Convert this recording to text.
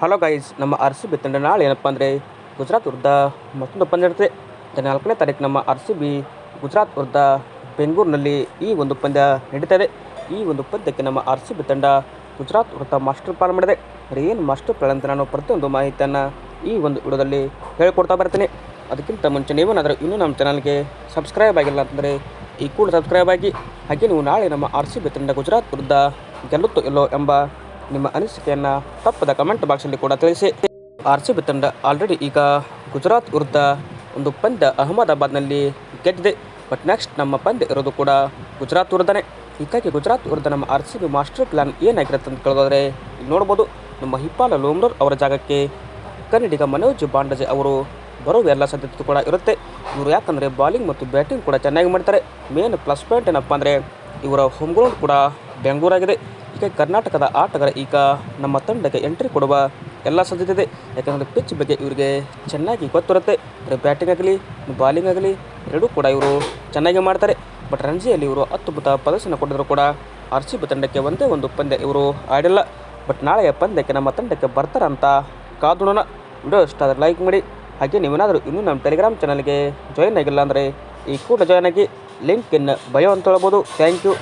Hello guys ನಮ್ಮ R C B ತಂಡ ನಾಳೆ ಏನಪ್ಪ ಅಂದರೆ ಗುಜರಾತ್ ವಿರುದ್ಧ ಮತ್ತೊಂದು ಪಂದ್ಯ ಇರುತ್ತೆ ಹದಿನಾಲ್ಕನೇ ತಾರೀಕು ನಮ್ಮ ಆರ್ ಸಿ ಬಿ ಗುಜರಾತ್ ವಿರುದ್ಧ ಬೆಂಗಳೂರಿನಲ್ಲಿ ಈ ಒಂದು ಪಂದ್ಯ ನಡೀತಾ ಇದೆ. ಈ ಒಂದು ಪಂದ್ಯಕ್ಕೆ ನಮ್ಮ ಆರ್ ಸಿ ಬಿ ತಂಡ ಗುಜರಾತ್ ವಿರುದ್ಧ ಮಾಸ್ಟರ್ ಪ್ಲಾನ್ ಮಾಡಿದೆ. ಅದು ಏನು ಮಾಸ್ಟರ್ ಪ್ಲಾನ್ ಅಂತ ನಾನು ಪ್ರತಿಯೊಂದು ಮಾಹಿತಿಯನ್ನು ಈ ಒಂದು ವಿಡಿಯೋದಲ್ಲಿ ಹೇಳ್ಕೊಡ್ತಾ ಬರ್ತೀನಿ. ಅದಕ್ಕಿಂತ ಮುಂಚೆ ನೀವು ನೀವೇನಾದರೂ ಇನ್ನೂ ನಮ್ಮ ಚಾನಲ್ಗೆ ಸಬ್ಸ್ಕ್ರೈಬ್ ಆಗಿಲ್ಲ ಅಂತಂದರೆ ಈ ಕೂಡ ಸಬ್ಸ್ಕ್ರೈಬ್ ಆಗಿ. ಹಾಗೆ ನೀವು ನಾಳೆ ನಮ್ಮ ಆರ್ ಸಿ ಬಿ ತಂಡ ಗುಜರಾತ್ ವಿರುದ್ಧ ಗೆಲ್ಲುತ್ತೋ ಇಲ್ಲೋ ಎಂಬ ನಿಮ್ಮ ಅನಿಸಿಕೆಯನ್ನು ತಪ್ಪದ ಕಮೆಂಟ್ ಬಾಕ್ಸಲ್ಲಿ ಕೂಡ ತಿಳಿಸಿ. ಆರ್ ಸಿ ಬಿ ತಂಡ ಆಲ್ರೆಡಿ ಈಗ ಗುಜರಾತ್ ವಿರುದ್ಧ ಒಂದು ಪಂದ್ಯ ಅಹಮದಾಬಾದ್ನಲ್ಲಿ ಗೆದ್ದಿದೆ. ಬಟ್ ನೆಕ್ಸ್ಟ್ ನಮ್ಮ ಪಂದ್ಯ ಇರೋದು ಕೂಡ ಗುಜರಾತ್ ವಿರುದ್ಧನೇ. ಹೀಗಾಗಿ ಗುಜರಾತ್ ವಿರುದ್ಧ ನಮ್ಮ R C B master plan ಏನಾಗಿರುತ್ತೆ ಅಂತ ಕೇಳೋದಾದರೆ ನೋಡ್ಬೋದು. ನಮ್ಮ ಹಿಪ್ಪಾಲ ಲೋಮ್ರೋರ್ ಅವರ ಜಾಗಕ್ಕೆ ಕನ್ನಡಿಗ ಮನೋಜ್ ಬಾಂಡಜೆ ಅವರು ಬರುವ ಎಲ್ಲ ಸಾಧ್ಯತೆ ಕೂಡ ಇರುತ್ತೆ. ಇವರು ಯಾಕಂದರೆ ಬಾಲಿಂಗ್ ಮತ್ತು ಬ್ಯಾಟಿಂಗ್ ಕೂಡ ಚೆನ್ನಾಗಿ ಮಾಡ್ತಾರೆ. ಮೇನ್ ಪ್ಲಸ್ ಪಾಯಿಂಟ್ ಏನಪ್ಪ ಅಂದರೆ ಇವರ ಹೋಮ್ ಗ್ರೌಂಡ್ ಕೂಡ ಬೆಂಗಳೂರಾಗಿದೆ. ಈಗ ಕರ್ನಾಟಕದ ಆಟಗಾರ ಈಗ ನಮ್ಮ ತಂಡಕ್ಕೆ ಎಂಟ್ರಿ ಕೊಡುವ ಎಲ್ಲ ಸಾಧ್ಯತೆ ಇದೆ. ಯಾಕಂದರೆ ಪಿಚ್ ಬಗ್ಗೆ ಇವರಿಗೆ ಚೆನ್ನಾಗಿ ಗೊತ್ತಿರುತ್ತೆ. ಬ್ಯಾಟಿಂಗ್ ಆಗಲಿ ಬಾಲಿಂಗ್ ಆಗಲಿ, ಎರಡೂ ಕೂಡ ಇವರು ಚೆನ್ನಾಗಿ ಮಾಡ್ತಾರೆ. ಬಟ್ ರಣಜಿಯಲ್ಲಿ ಇವರು ಅದ್ಭುತ ಪ್ರದರ್ಶನ ಕೊಟ್ಟಿದ್ರು ಕೂಡ ಆರ್ ಸಿ ಬಿ ತಂಡಕ್ಕೆ ಒಂದೇ ಒಂದು ಪಂದ್ಯ ಇವರು ಆಡಿಲ್ಲ. ಬಟ್ ನಾಳೆಯ ಪಂದ್ಯಕ್ಕೆ ನಮ್ಮ ತಂಡಕ್ಕೆ ಬರ್ತಾರಂತ ಕಾದೋಣ ವಿಡಿಯೋ ಇಷ್ಟ ಆದರೆ ಲೈಕ್ ಮಾಡಿ. ಹಾಗೆ ನೀವೇನಾದರೂ ಇನ್ನೂ ನಮ್ಮ ಟೆಲಿಗ್ರಾಮ್ ಚಾನಲ್ಗೆ ಜಾಯಿನ್ ಆಗಿಲ್ಲ ಅಂದರೆ ಈ ಕೂಡ ಜಾಯ್ನ್ ಆಗಿ ಲಿಂಕ್ ಇನ್ನು ಬಯೋ ಅಂತ ಹೇಳ್ಬೋದು. Thank you